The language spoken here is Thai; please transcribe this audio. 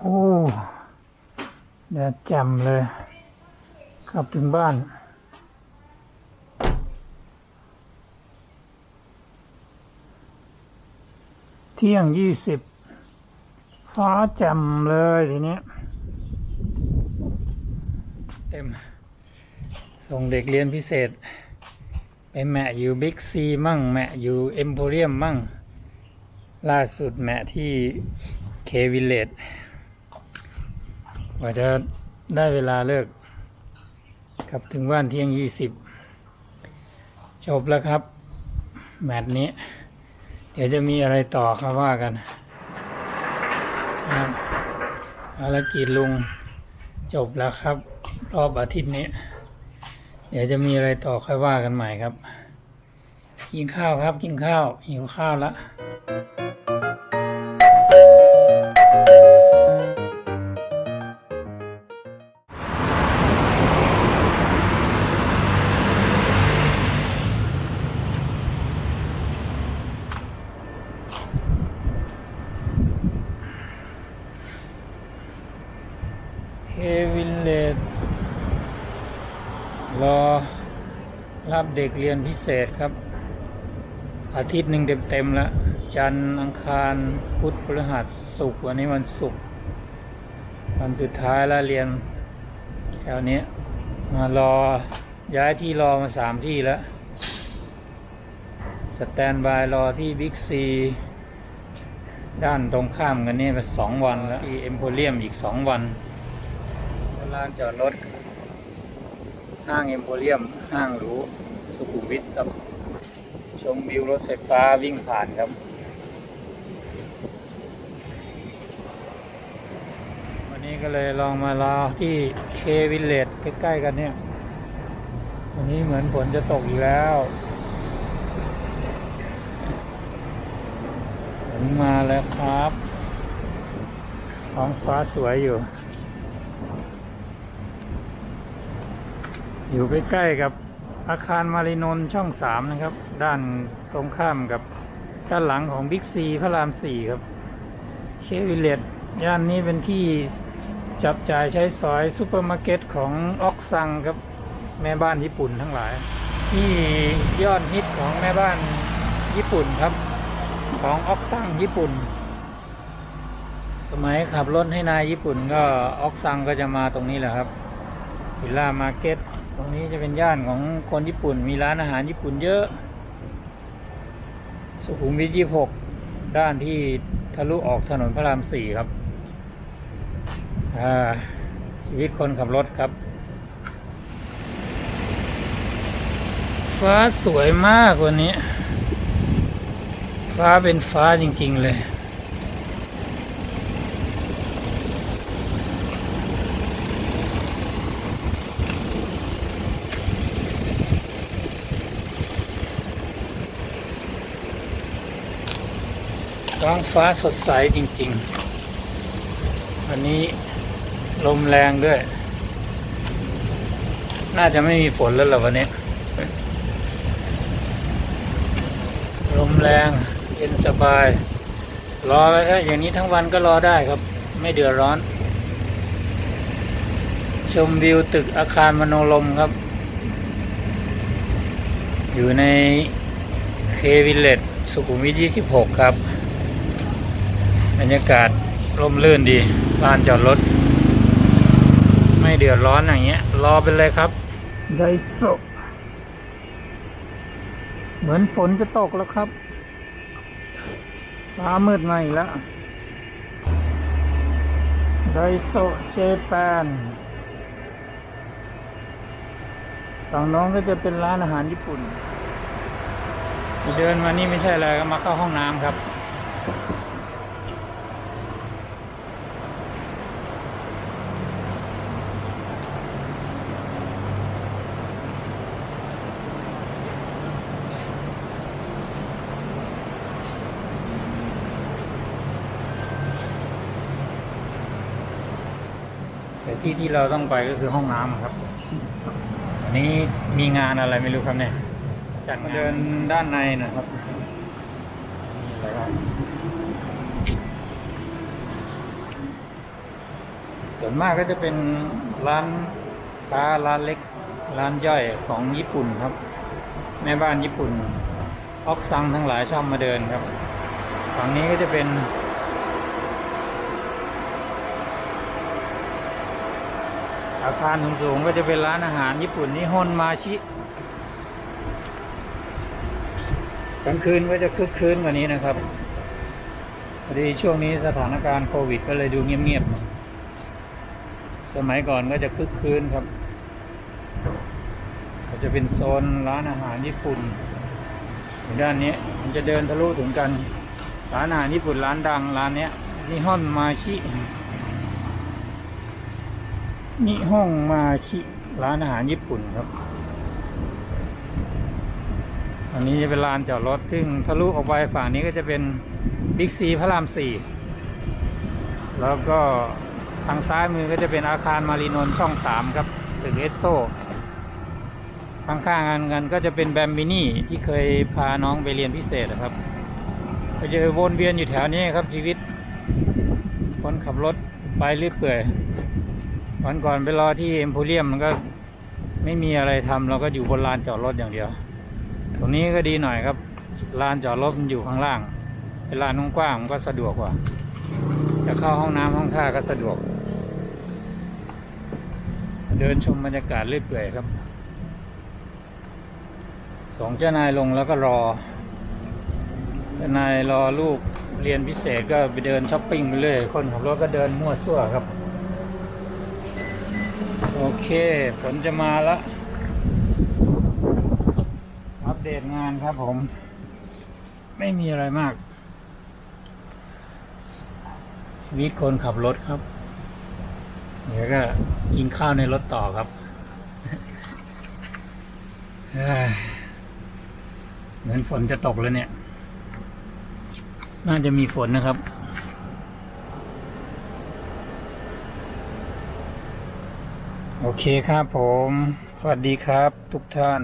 โอ้แดดแจ่มเลยขับถึงบ้านเที่ยงยี่สิบฟ้าแจ่มเลยทีนี้เต็ม ส่งเด็กเรียนพิเศษ ไปแมะอยู่บิ๊กซีมั่ง แมะอยู่เอ็มโพเรียมมั่ง ล่าสุดแมะที่ เควิลเลตกว่าจะได้เวลาเลิกกลับถึงบ้านเที่ยงยี่สิบจบแล้วครับ แมตช์นี้ เดี๋ยวจะมีอะไรต่อครับว่ากันครับภารกิจลุงจบแล้วครับ รอบอาทิตย์นี้ เดี๋ยวจะมีอะไรต่อค่อยว่ากันใหม่ครับ กินข้าวครับ กินข้าวหิวข้าวแล้ว เควินเลดรอรับเด็กเรียนพิเศษครับ อาทิตย์หนึ่งเต็มๆแล้ว จันทร์อังคารพุธพฤหัสศุกร์วันนี้วันศุกร์วันสุดท้ายแล้วเรียนแถวนี้มารอย้ายที่รอมาสามที่แล้ว สแตนบายรอที่บิ๊กซีด้านตรงข้ามกันนี่มาสองวันแล้วที่เอ็มโพเรียมอีกสองวัน ลานจอดรถ ห้างเอ็มโพเรียม ห้างหรู สุขุมวิทครับ ชมวิวรถไฟฟ้าวิ่งผ่านครับ วันนี้ก็เลยลองมารอที่เควิลเลจใกล้ๆกันเนี่ย วันนี้เหมือนฝนจะตกอีกแล้วฝนมาแล้วครับท้องฟ้าสวยอยู่ อยู่ใกล้ๆกับอาคารมารินนช่องสามนะครับ ด้านตรงข้ามกับด้านหลังของบิ๊กซีพระรามสี่ครับเควิเลตย่านนี้เป็นที่จับจ่ายใช้สอยซูเปอร์มาร์เก็ตของออกซังครับแม่บ้านญี่ปุ่นทั้งหลาย ที่ยอดฮิตของแม่บ้านญี่ปุ่นครับ ของออกซังญี่ปุ่น สมัยขับรถให้นายญี่ปุ่นก็ออกซังก็จะมาตรงนี้แหละครับวิลล่ามาร์เก็ต ตรงนี้จะเป็นย่านของคนญี่ปุ่น มีร้านอาหารญี่ปุ่นเยอะ สุขุมวิทยี่หกด้านที่ทะลุออกถนนพระรามสี่ครับ ชีวิตคนขับรถครับ ฟ้าสวยมากวันนี้ ฟ้าเป็นฟ้าจริง ๆ เลย ท้องฟ้าสดใสจริงๆ วันนี้ลมแรงด้วย น่าจะไม่มีฝนแล้วหรอวันนี้ ลมแรงเย็นสบาย รอไปถ้าอย่างนี้ทั้งวันก็รอได้ครับ ไม่เดือดร้อน ชมวิวตึกอาคารมโนลมครับ อยู่ในเควิลเลตสุขุมวิท 26 ครับ บรรยากาศร่มรื่นดีลานจอดรถ ไม่เดือดร้อนอย่างเงี้ย รอไปเลยครับ ไดโซะเหมือนฝนจะตกแล้วครับฟ้ามืดมาอีกแล้วไดโซะเจแปนฝั่งน้องก็จะเป็นร้านอาหารญี่ปุ่น เดินมานี่ไม่ใช่อะไรก็มาเข้าห้องน้ำครับ แต่ที่ที่เราต้องไปก็คือห้องน้ำครับ อันนี้มีงานอะไรไม่รู้ครับเนี่ยจัดงานเดินด้านในนะครับมีอะไรบ้างส่วนมากก็จะเป็นร้านค้าร้านเล็ก ร้านย่อยของญี่ปุ่นครับ แม่บ้านญี่ปุ่นออกซังทั้งหลายชอบมาเดินครับ ฝั่งนี้ก็จะเป็น อาคารสูงๆก็จะเป็นร้านอาหารญี่ปุ่นนิฮอนมาชิกลางคืนก็จะคึกคืนกว่านี้นะครับพอดีช่วงนี้สถานการณ์โควิด ก็เลยดูเงียบๆ สมัยก่อนก็จะคึกคืนครับ ก็จะเป็นโซนร้านอาหารญี่ปุ่นอยู่ด้านนี้มันจะเดินทะลุถึงกัน ร้านอาหารญี่ปุ่นร้านดังร้านนี้นิฮอนมาชิ นิฮอนมาชิร้านอาหารญี่ปุ่นครับ อันนี้จะเป็นลานจอดรถซึ่งทะลุออกไปฝั่งนี้ก็จะเป็นบิ๊กซีพระรามสี่แล้วก็ทางซ้ายมือก็จะเป็นอาคารมารีนนช่องสามครับตึกเอสโซข้างๆกันกันก็จะเป็นแบมบินี่ที่เคยพาน้องไปเรียนพิเศษนะครับก็จะวนเวียนอยู่แถวนี้ครับชีวิตคนขับรถไปเรื่อยเปื่อย วันก่อนไปรอที่เอ็มโพเรียมมันก็ไม่มีอะไรทำเราก็อยู่บนลานจอดรถอย่างเดียว ตรงนี้ก็ดีหน่อยครับ ลานจอดรถมันอยู่ข้างล่าง เป็นลานกว้างมันก็สะดวกกว่า จะเข้าห้องน้ำห้องท่าก็สะดวก เดินชมบรรยากาศเรื่อยเปื่อยครับสองเจ้านายลงแล้วก็รอ เจ้านายรอลูกเรียนพิเศษก็ไปเดินช้อปปิ้งไปเรื่อยคนขับรถก็เดินมั่วซั่วครับ โอเคฝนจะมาแล้วอัปเดตงานครับผม ไม่มีอะไรมากชีวิตคนขับรถครับ เดี๋ยวก็กินข้าวในรถต่อครับเหมือนฝนจะตกแล้วเนี่ย น่าจะมีฝนนะครับ โอเคครับผม สวัสดีครับทุกท่าน